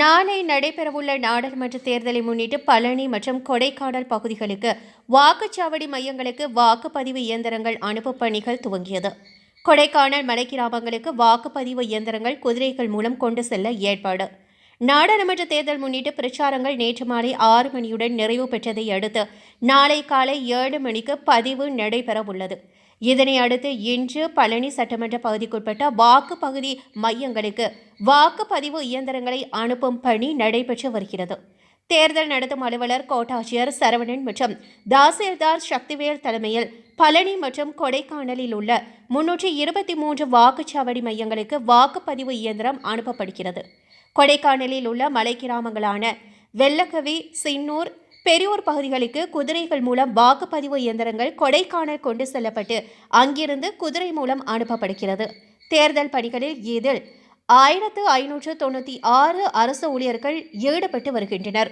நாளை நடைபெறவுள்ள நாடாளுமன்ற தேர்தலை முன்னிட்டு பழனி மற்றும் கொடைக்கானல் பகுதிகளுக்கு வாக்குச்சாவடி மையங்களுக்கு வாக்குப்பதிவு இயந்திரங்கள் அனுப்பும் பணிகள் துவங்கியது. கொடைக்கானல் மலை கிராமங்களுக்கு வாக்குப்பதிவு இயந்திரங்கள் குதிரைகள் மூலம் கொண்டு செல்ல ஏற்பாடு. நாடாளுமன்ற தேர்தல் முன்னிட்டு பிரச்சாரங்கள் நேற்று மாலை ஆறு மணியுடன் நிறைவு பெற்றதை அடுத்து நாளை காலை ஏழு மணிக்கு பதிவு நடைபெற உள்ளது. இதனை அடுத்து இன்று பழனி சட்டமன்ற பகுதிக்குட்பட்ட வாக்குப்பகுதி மையங்களுக்கு வாக்குப்பதிவு இயந்திரங்களை அனுப்பும் பணி நடைபெற்று வருகிறது. தேர்தல் நடத்தும் அலுவலர் கோட்டாட்சியர் சரவணன் மற்றும் தாசில்தார் சக்திவேல் தலைமையில் பழனி மற்றும் கொடைக்கானலில் உள்ள முன்னூற்றி இருபத்தி மூன்று வாக்குச்சாவடி மையங்களுக்கு வாக்குப்பதிவு இயந்திரம் அனுப்பப்படுகிறது. கொடைக்கானலில் உள்ள மலை கிராமங்களான வெள்ளக்கவி சின்னூர் பெரியூர் பகுதிகளுக்கு குதிரைகள் மூலம் வாக்குப்பதிவு இயந்திரங்கள் கொடைக்கானல் கொண்டு செல்லப்பட்டு அங்கிருந்து குதிரை மூலம் அனுப்பப்படுகிறது. தேர்தல் பணிகளில் இதில் ஆயிரத்து ஐநூற்று தொண்ணூற்றி ஆறு அரசு ஊழியர்கள் ஈடுபட்டு வருகின்றனர்.